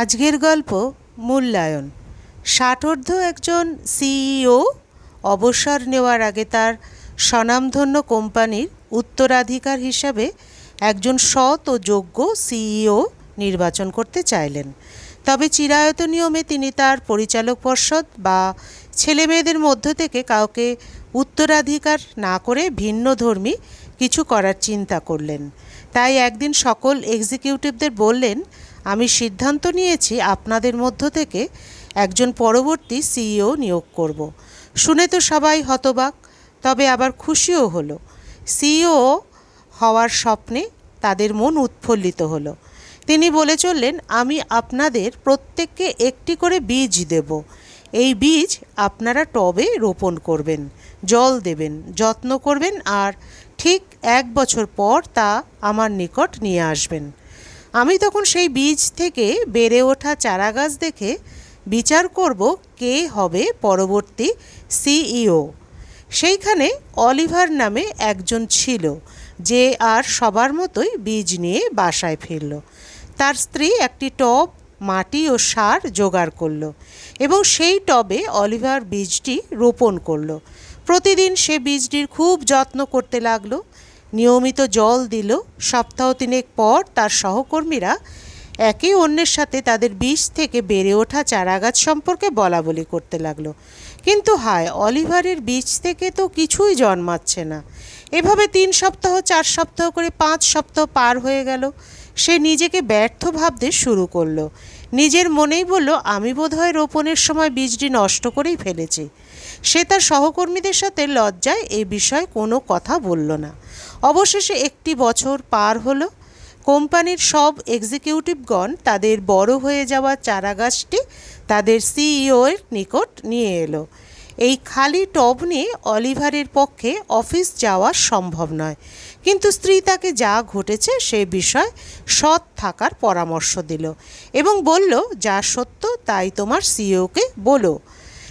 আজকের গল্প মূল্যায়ন। ষাটোর্ধ একজন সিইও অবসর নেওয়ার আগে তার স্বনামধন্য কোম্পানির উত্তরাধিকার হিসাবে একজন সৎ ও যোগ্য সিইও নির্বাচন করতে চাইলেন। তবে চিরায়ত নিয়মে তিনি তার পরিচালক পর্ষদ বা ছেলেমেয়েদের মধ্য থেকে কাউকে উত্তরাধিকার না করে ভিন্নধর্মী কিছু করার চিন্তা করলেন। তাই একদিন সকল এক্সিকিউটিভদের বললেন, আমি সিদ্ধান্ত নিয়েছি আপনাদের মধ্য থেকে একজন পরবর্তী সিইও নিয়োগ করব। শুনে তো সবাই হতবাক, তবে আবার খুশিও হলো। সিইও হওয়ার স্বপ্নে তাদের মন উৎফুল্লিত হলো। তিনি বলে চললেন, আমি আপনাদের প্রত্যেককে একটি করে বীজ দেব। এই বীজ আপনারা টবে রোপণ করবেন, জল দেবেন, যত্ন করবেন আর ঠিক এক বছর পর তা আমার নিকট নিয়ে আসবেন। আমি তখন সেই বীজ থেকে বেড়ে ওঠা চারাগাছ দেখে বিচার করব কে হবে পরবর্তী সিইও। সেইখানে অলিভার নামে একজন ছিল যে আর সবার মতোই বীজ নিয়ে বাসায় ফিরল। তার স্ত্রী একটি টব মাটি ও সার জোগাড় করল এবং সেই টবে অলিভার বীজটি রোপণ করল। প্রতিদিন সে বীজটির খুব যত্ন করতে লাগল, নিয়মিত জল দিল। সপ্তাহ তিনেক পর তার সহকর্মীরা একে অন্যের সাথে তাদের বীজ থেকে বেড়ে ওঠা চারাগাছ সম্পর্কে বলা বলি করতে লাগল। কিন্তু হায়, অলিভারের বীজ থেকে তো কিছুই জন্মাচ্ছে না। এভাবে তিন সপ্তাহ, চার সপ্তাহ করে পাঁচ সপ্তাহ পার হয়ে গেল। সে নিজেকে ব্যর্থ ভাবতে শুরু করল। নিজের মনেই বলল, আমি বোধহয় রোপণের সময় বীজটি নষ্ট করেই ফেলেছি। সে তার সহকর্মীদের সাথে লজ্জায় এই বিষয়ে কোনো কথা বলল না। অবশেষে একটি বছর পার হলো। কোম্পানির সব এক্সিকিউটিভগণ তাদের বড় হয়ে যাওয়া চারাগাছটি তাদের সিইও এর নিকট নিয়ে এলো। এই খালি টব নিয়ে অলিভারের পক্ষে অফিস যাওয়া সম্ভব নয়। কিন্তু স্ত্রী তাকে যা ঘটেছে সে বিষয় সৎ থাকার পরামর্শ দিল এবং বলল, যা সত্য তাই তোমার সিইওকে বলো।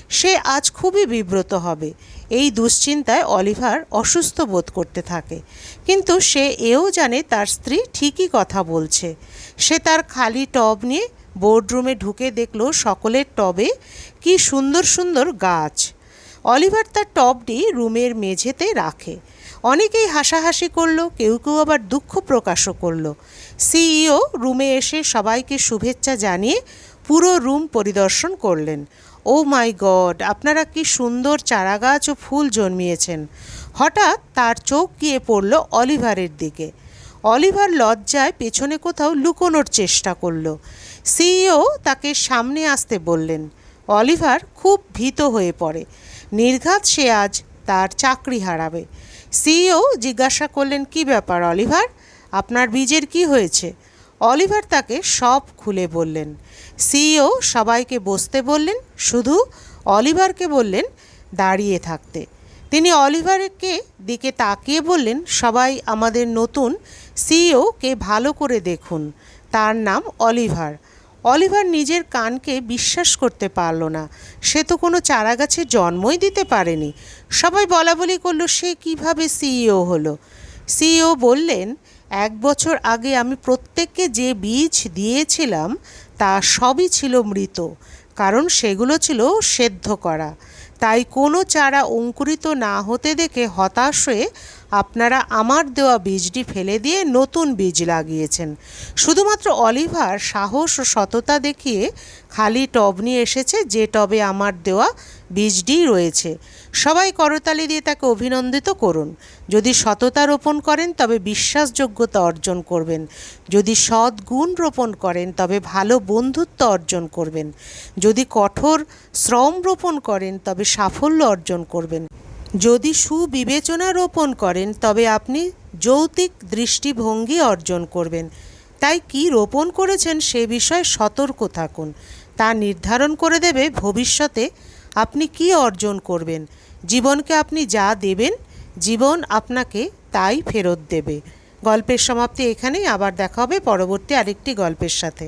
সে আজ খুবই বিব্রত হবে। এই দুশ্চিন্তায় অলিভার অসুস্থ বোধ করতে থাকে। কিন্তু সে এও জানে তার স্ত্রী ঠিকই কথা বলছে। সে তার খালি টব নিয়ে বোর্ডরুমে ঢুকে দেখল সকলের টবে কি সুন্দর সুন্দর গাছ। অলিভার তার টবটি রুমের মেঝেতে রাখে। অনেকেই হাসাহাসি করল, কেউ কেউ আবার দুঃখ প্রকাশও করল। সিইও রুমে এসে সবাইকে শুভেচ্ছা জানিয়ে পুরো রুম পরিদর্শন করলেন। ও মাই গড, আপনারা কি সুন্দর চারাগাছ ও ফুল জন্মিয়েছেন। হঠাৎ তার চোখ গিয়ে পড়ল অলিভারের দিকে। অলিভার লজ্জায় পেছনে কোথাও লুকোনোর চেষ্টা করল। সিইও তাকে সামনে আসতে বললেন। অলিভার খুব ভীত হয়ে পড়ে। নির্ঘাত সে আজ তার চাকরি হারাবে। সিইও জিজ্ঞাসা করলেন, কি ব্যাপার অলিভার? আপনার বীজের কি হয়েছে? অলিভার তাকে সব খুলে বললেন। সিইও সবাইকে বসতে বললেন। শুধু অলিভারকে বললেন, দাঁড়িয়ে থাকতে। তিনি অলিভারকে দিকে তাকিয়ে বললেন, সবাই আমাদের নতুন সিইওকে ভালো করে দেখুন। তার নাম অলিভার। অলিভার নিজের কানকে বিশ্বাস করতে পারল না। সে তো কোনো চারাগাছের জন্মই দিতে পারেনি। সবাই বলা বলি করল, সে কীভাবে সিইও হলো? সিইও বললেন, এক বছর আগে আমি প্রত্যেককে যে বীজ দিয়েছিলাম, তা সবই ছিল মৃত। কারণ সেগুলো ছিল সেদ্ধ করা। তাই কোনো চারা অঙ্কুরিত না হতে দেখে হতাশ হয়ে আপনারা আমার দেওয়া বীজটি ফেলে দিয়ে নতুন বীজ লাগিয়েছেন। শুধুমাত্র অলিভার সাহস ও সততা দেখিয়ে খালি টব নিয়ে এসেছে যে টবে আমার দেওয়া বীজটি রয়েছে। সবাই করতালি দিয়ে তাকে অভিনন্দিত করুন। যদি সততা রোপণ করেন, তবে বিশ্বাসযোগ্যতা অর্জন করবেন। যদি সৎ গুণ রোপণ করেন, তবে ভালো বন্ধুত্ব অর্জন করবেন। যদি কঠোর শ্রম রোপণ করেন, তবে সাফল্য অর্জন করবেন। যদি সুবিবেচনা রোপণ করেন, তবে আপনি যৌতিক দৃষ্টিভঙ্গি অর্জন করবেন। তাই কি রোপণ করেছেন সে বিষয়ে সতর্ক থাকুন। তা নির্ধারণ করে দেবে ভবিষ্যতে আপনি কি অর্জন করবেন। জীবনকে আপনি যা দেবেন, জীবন আপনাকে তাই ফেরত দেবে। গল্পের সমাপ্তি এখানেই। আবার দেখা হবে পরবর্তী আরেকটি গল্পের সাথে।